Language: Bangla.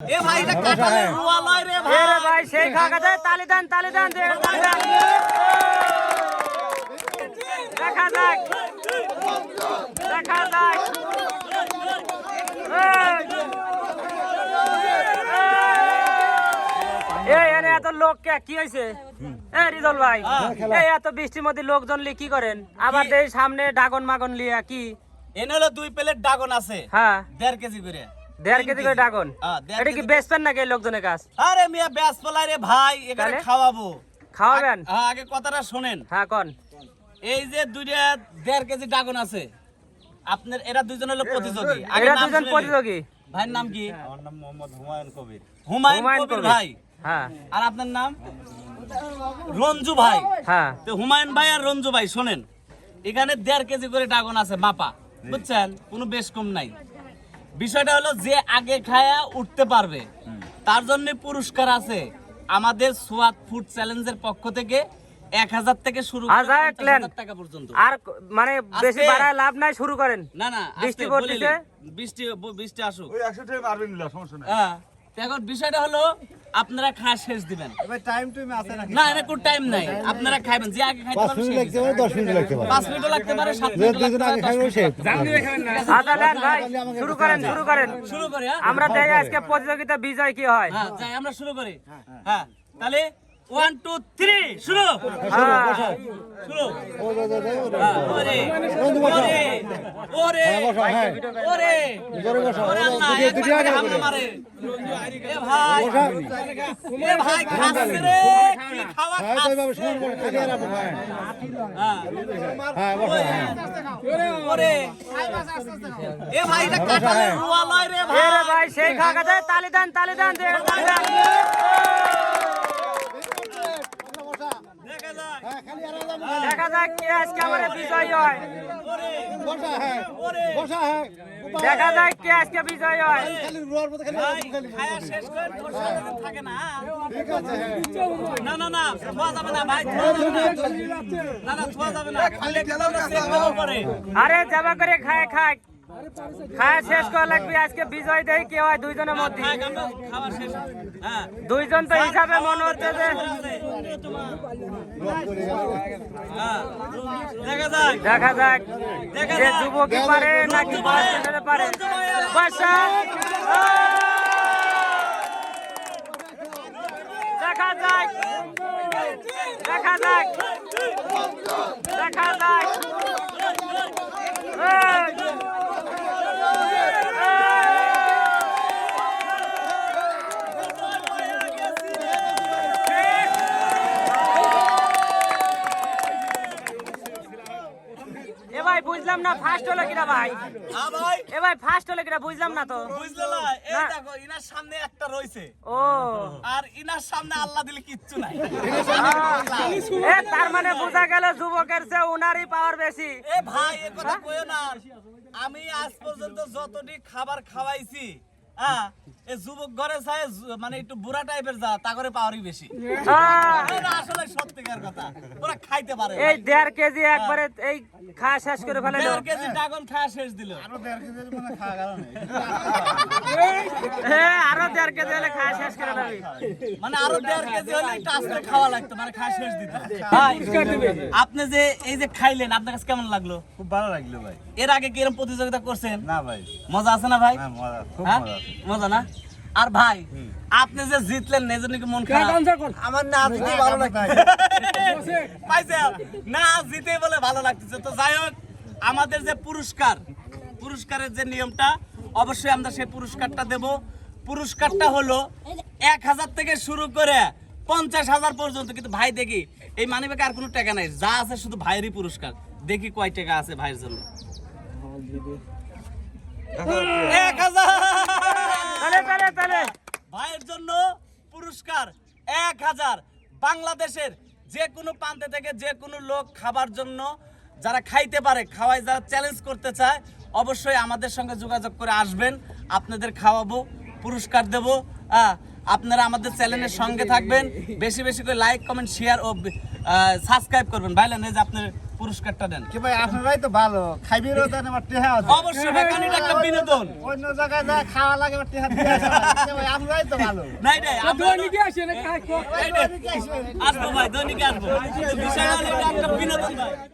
এ ভাই এটা কাঁঠালের রুয়া লয় রে ভাই রে ভাই। সেই খাকা যায় তালি দেন তালি দেন দে, তালি দেন। দেখা যাক। দেখা যাক। এই, এই এনে এত লোক কে কি হয়েছে রিজল ভাই এই এত বৃষ্টির মধ্যে লোকজন লি কি করেন? আবার সামনে ডাগন মাগন লিয়া কি? এনে হলো দুই প্লেট ডাগন আছে। হ্যাঁ। দেড় কেজি করে। দেড় কেজি করে ড্রাগন। হ্যাঁ, এটা কি। বেচবেন নাকি লোকজনের কাছ? আরে মিয়া পলাই রে ভাই এখানে খাওয়াবো। খাওয়াবেন? হ্যাঁ, আগে কথাটা শোনেন। হ্যাঁ কন। এই যে দুইটা দেড় কেজি ডাগন আছে আপনার এরা দুইজন হলো প্রতিযোগী। আগে এরা দুজন প্রতিযোগী? ভাইয়ের নাম কি? আমার নাম মোহাম্মদ হুমায়ুন কবির। হুমায়ুন কবির। ভাই। হ্যাঁ। আর আপনার নাম? রঞ্জু ভাই। হ্যাঁ। তো হুমায়ুন ভাই আর রঞ্জু ভাই শোনেন। এখানে দেড় কেজি করে ড্রাগন আছে মাপা। বুঝছেন? কোনো বেশ কম নাই। বিষয়টা হলো যে আগে খায়া উঠতে পারবে। তার জন্য পুরস্কার আছে আমাদের সোয়াত ফুড চ্যালেঞ্জের পক্ষ থেকে এক হাজার থেকে শুরু টাকা পর্যন্ত। আর মানে বেশি বাড়ায় লাভ নাই শুরু করেন। না না বৃষ্টি বৃষ্টি বৃষ্টি আসুক। ওই একশো টাকা মারবেন সমস্যা নাই। হ্যাঁ। এখন বিষয়টা হলো আপনারা খাওয়া শেষ দিবেন। টাইম টাইম আছে নাকি? না এটা কোনো টাইম নাই। আপনারা খাইবেন যে আগে খাইতে পাঁচ পারবেন মিনিট লাগতে পারে মিনিট লাগতে লাগতে আগে। আচ্ছা দেন ভাই শুরু করেন শুরু করেন। শুরু করি হ্যাঁ। আমরা দেখ আজকে প্রতিযোগিতা বিজয় কি হয়? হ্যাঁ যাই আমরা শুরু করি। হ্যাঁ। তাহলে ওয়ান টু থ্রি শুরু। হ্যাঁ। শুরু। হ্যাঁ, ওরে ওরে ওরে! বসো। ওরে! জোরে বসো। ওরে আল্লাহ, দুটি- দুটি আগে হামলা মারে। এ ভাই এ ভাই খাচ্ছে রে কি খাওয়া তো খাচ্ছে এইভাবে সমান করে খাইয়ে রাখো। হ্যাঁ। হ্যাঁ, বসো। ওরে এ ভাই এটা কাঁঠালের রুয়া লয় রে ভাই। রে ভাই সেই খাকা তালি দেন তালি দেন দে, তালি দেন। দেখা যাক হ্যাঁ। দেখা যাক কে আজকে আমাদের বিজয় হয় হ্যাঁ। হ্যাঁ। দেখা যাক কে আজকে বিজয় হয় না ঠিক আছে। না না না থোয়া যাবে না ভাই না না না থোয়া যাবে না খালি একটা আমরা চেক দেবো পরে আরে যাবা করে খায় খায় খায় শেষ করা লাগবে, আজকে বিজয় দেই কে হয় দুইজনের মধ্যে। হ্যাঁ দুইজন তো হিসাবে মনে হচ্ছে যে হ্যাঁ দেখা যাক, যে যুবকই পারে নাকি পারে। পয়সা দেখা যাক দেখা যাক দেখা যাক এই! এ ভাই বুঝলাম না ফার্স্ট হলো কিনা ভাই? এ ভাই ফার্স্ট হলো কিনা বুঝলাম না তো। বুঝলে না এই দেখো ইনার সামনে একটা ও। আর ইনার সামনে আল্লাহ দিলে কিচ্ছু নাই। এ তার মানে বোঝা গেল যুবকের চেয়ে উনারই পাওয়ার বেশি। এ ভাই এ কথা কইও না। আমি আজ পর্যন্ত যতটি খাবার খাওয়াইছি হ্যাঁ এ যুবক ঘরে চাই মানে একটু বুড়া টাইপের যা তা করে পাওয়ারই বেশি। আসলে সত্যিকার কথা। ওরা খাইতে পারে এই দেড় কেজি একবারে এই খাওয়া শেষ করে ফেলে দেড় কেজি ড্রাগন খাওয়া শেষ দিল। হ্যাঁ আরও দেড় কেজি হলে খাওয়া শেষ করে দেবে। মানে আরও দেড় কেজি হলে একটু আস্তে খাওয়া লাগতো মানে খাওয়া শেষ দিত ভাই আপনি যে এই যে খাইলেন আপনার কাছে কেমন লাগল? খুব ভালো লাগল ভাই। এর আগে কিরম প্রতিযোগিতা করছেন? না ভাই। মজা আছে না ভাই? হ্যাঁ মজা খুব হ্যাঁ? মজা মজা না? আর ভাই আপনি যে জিতলেন না এজন্য কি মন খারাপ? আমার না ভালো লাগছে। পাইছে। না জিতে বলে ভালো লাগতেছে। তো যাই হোক আমাদের যে পুরস্কার পুরস্কারের যে নিয়মটা অবশ্যই আমরা সেই পুরস্কারটা দেব। পুরস্কারটা হলো এক হাজার থেকে শুরু করে পঞ্চাশ হাজার পর্যন্ত। কিন্তু ভাই দেখি এই মানিব্যাগে আর কোনো টাকা নাই। যা আছে শুধু ভাইয়েরই পুরস্কার। দেখি কয় টাকা আছে ভাইয়ের জন্য। এক হাজার তাহলে তাহলে তাহলে ভাইয়ের জন্য পুরস্কার এক হাজার বাংলাদেশের যে কোনো প্রান্তে থেকে যে কোনো লোক খাবার জন্য যারা খাইতে পারে খাওয়াই যারা চ্যালেঞ্জ করতে চায়, অবশ্যই আমাদের সঙ্গে যোগাযোগ করে আসবেন। আপনাদের খাওয়াবো, পুরস্কার দেব আপনারা আমাদের চ্যানেলের সঙ্গে থাকবেন। বেশি বেশি করে লাইক কমেন্ট শেয়ার ও সাবস্ক্রাইব করবেন। ভাইলেন, এই যে আপনার পুরস্কারটা দেন। কি ভাই আপনারাই তো ভালো। খাইবেরও দেন আমার টেহা আছে? অবশ্যই ভাই কারণ এটা একটা বিনোদন। অন্য জায়গায় যা খাওয়া লাগে আমার টেহা দিয়ে আসে। ভাই আপনারাই তো ভালো। নাই নাই আমরা না খাই কো আসব ভাই দৈনিকে আসব। বিষয় হলো এটা একটা বিনোদন ভাই।